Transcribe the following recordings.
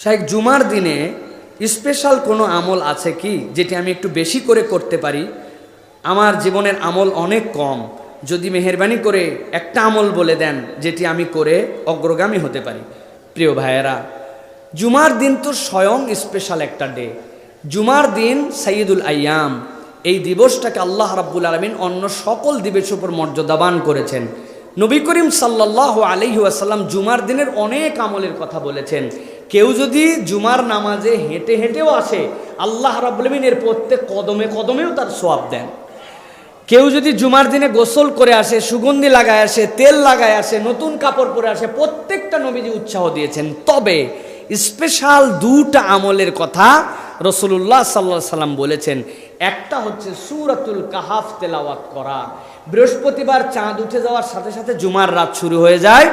শাহেক জুমার দিনে স্পেশাল কোনো আমল আছে কি যেটি আমি একটু বেশি করে করতে পারি? আমার জীবনের আমল অনেক কম। যদি মেহরবানি করে একটা আমল বলে দেন যেটি আমি করে অগ্রগামী হতে পারি। প্রিয় ভাইয়েরা, জুমার দিন তো স্বয়ং স্পেশাল একটা ডে জুমার দিন সাইয়দুল আয়াম, এই দিবসটাকে আল্লাহ রাব্বুল আলমিন অন্য সকল দিবসের উপর মর্যাদাবান করেছেন। নবী করিম সাল্লাহ আলহি আসাল্লাম জুমার দিনের অনেক আমলের কথা বলেছেন। কেউ যদি জুমার নামাজে হেঁটে হেঁটেও আসে, আল্লাহ রাবুলমিন এর প্রত্যেক কদমে কদমেও তার সোয়াব দেন। কেউ যদি জুমার দিনে গোসল করে আসে, সুগন্ধি লাগায় আসে, তেল লাগায় আসে, নতুন কাপড় পরে আসে, প্রত্যেকটা নবীজি উৎসাহ দিয়েছেন। তবে স্পেশাল দুটা আমলের কথা রসুল্লাহ সাল্লা সাল্লাম বলেছেন। একটা হচ্ছে সুরাতুল কাহাফ তেলাওয়াত করা। বৃহস্পতিবার চাঁদ উঠে যাওয়ার সাথে সাথে জুমার রাত শুরু হয়ে যায়।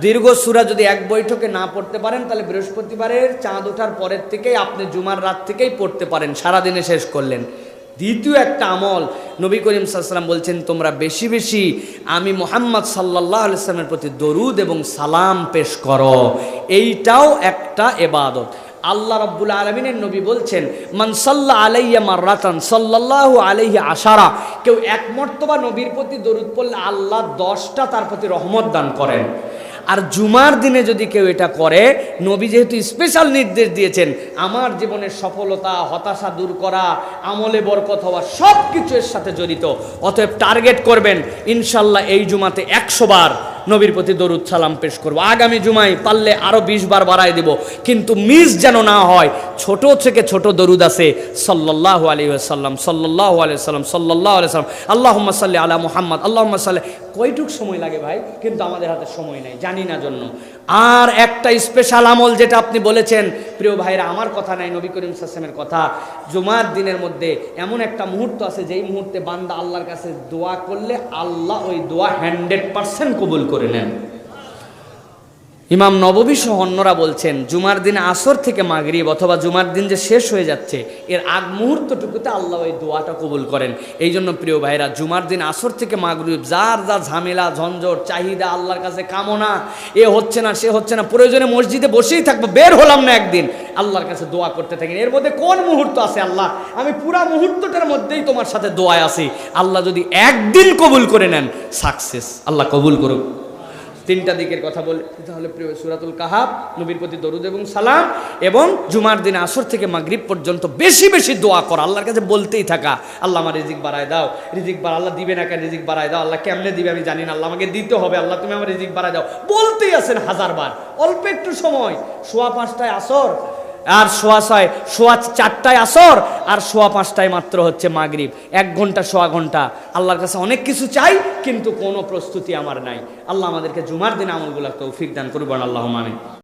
দীর্ঘ সুরা যদি এক বৈঠকে না পড়তে পারেন, তাহলে বৃহস্পতিবারের চাঁদ ওঠার পরের থেকেই আপনি জুমার রাত থেকেই পড়তে পারেন। সারাদিনে শেষ করলেন। দ্বিতীয় একটা আমল, নবী করিম সাল্লাম বলছেন, তোমরা বেশি বেশি আমি মোহাম্মদ সাল্লাহ আলিয়াল্লামের প্রতি দরুদ এবং সালাম পেশ করো। এইটাও একটা এবাদত। আল্লাহ রব্বুল আলমিনের নবী বলছেন মানসাল্লাহ আলাইয়া মার্রাতান সাল্লাহ আলাইহি আশারা। কেউ এক মর্তবা নবীর প্রতি দরুদ পড়লে আল্লাহ দশটা তার প্রতি রহমত দান করেন। আর জুমার দিনে যদি কেউ এটা করে, নবী যেহেতু স্পেশাল নির্দেশ দিয়েছেন, আমার জীবনের সফলতা, হতাশা দূর করা, আমলে বরকত হওয়া সব কিছু এর সাথে জড়িত। অতএব টার্গেট করবেন ইনশাল্লাহ এই জুমাতে একশো বার নবীর প্রতি দরুদ সালাম পেশ করব। আগামী জুমায় পারলে আরও বিশ বার বাড়ায় দেব। কিন্তু মিস যেন না হয়, ছোট থেকে ছোট দরুদ আছে। সাল্লাহ আলী সাল্লাম সাল্লাহ আলি সাল্লাম সাল্লাহ আলি সাল্লাম আল্লাহ সাল্লি আলা মুহাম্মদ আল্লাহ সাল্লাহ কয়টুক সময় লাগে ভাই? কিন্তু আমাদের হাতে সময় নেই, জানি না জন্য। আর একটা স্পেশাল আমল যেটা আপনি বলেছেন প্রিয় ভাইরা আমার কথা নাই নবী করিম সাসেমের কথা। জুমার দিনের মধ্যে এমন একটা মুহূর্ত আছে, যেই মুহূর্তে বান্দা আল্লাহর কাছে দোয়া করলে আল্লাহ ওই দোয়া হান্ড্রেড পার্সেন্ট কবুল করে নেন। ইমাম নববী সহ অন্যরা বলছেন, জুমার দিন আসর থেকে মাগরিব অথবা জুমার দিন যে শেষ হয়ে যাচ্ছে, এর আগ মুহূর্তটুকুতে আল্লাহ ওই দোয়াটা কবুল করেন। এই জন্য প্রিয় ভাইরা জুমার দিন আসর থেকে মাগরিব যার যা ঝামেলা, ঝঞ্ঝট, চাহিদা, আল্লাহর কাছে কামনা, এ হচ্ছে না, সে হচ্ছে না, প্রয়োজনে মসজিদে বসেই থাকব, বের হলাম না একদিন। আল্লাহর কাছে দোয়া করতে থাকেন। এর মধ্যে কোন মুহূর্ত আছে আল্লাহ? আমি পুরা মুহূর্তটার মধ্যেই তোমার সাথে দোয়ায় আছি। আল্লাহ যদি একদিন কবুল করে নেন, সাকসেস। আল্লাহ কবুল করুক। তিনটা দিকের কথা বলে তাহলে প্রিয় সুরাতুল কাহাব নবীর প্রতি দরুদ এবং সালাম, এবং জুমার দিন আসর থেকে মাগরিব পর্যন্ত বেশি বেশি দোয়া করা, আল্লাহর কাছে বলতেই থাকা, আল্লাহ আমার রিজিক বাড়ায় দাও, রিজিক বাড়া, আল্লাহ দিবে না কেন রিজিক বাড়ায় দাও, আল্লাহ কেমনে দিবে আমি জানি না, আল্লাহ আমাকে দিতে হবে, আল্লাহ তুমি আমার রিজিক বাড়ায় দাও, বলতেই আছেন হাজারবার, অল্প একটু সময়, সোয়া পাঁচটায় আসর আর সোয়া ছয়, সোয়া চারটায় আসর, আর সোয়া পাঁচটায় মাত্র হচ্ছে মাগরীব। এক ঘণ্টা, সোয়া ঘণ্টা। আল্লাহর কাছে অনেক কিছু চাই, কিন্তু কোনো প্রস্তুতি আমার নাই। আল্লাহ আমাদেরকে জুমার দিন আমলগুলো তৌফিক দান করবেন আল্লাহ মানে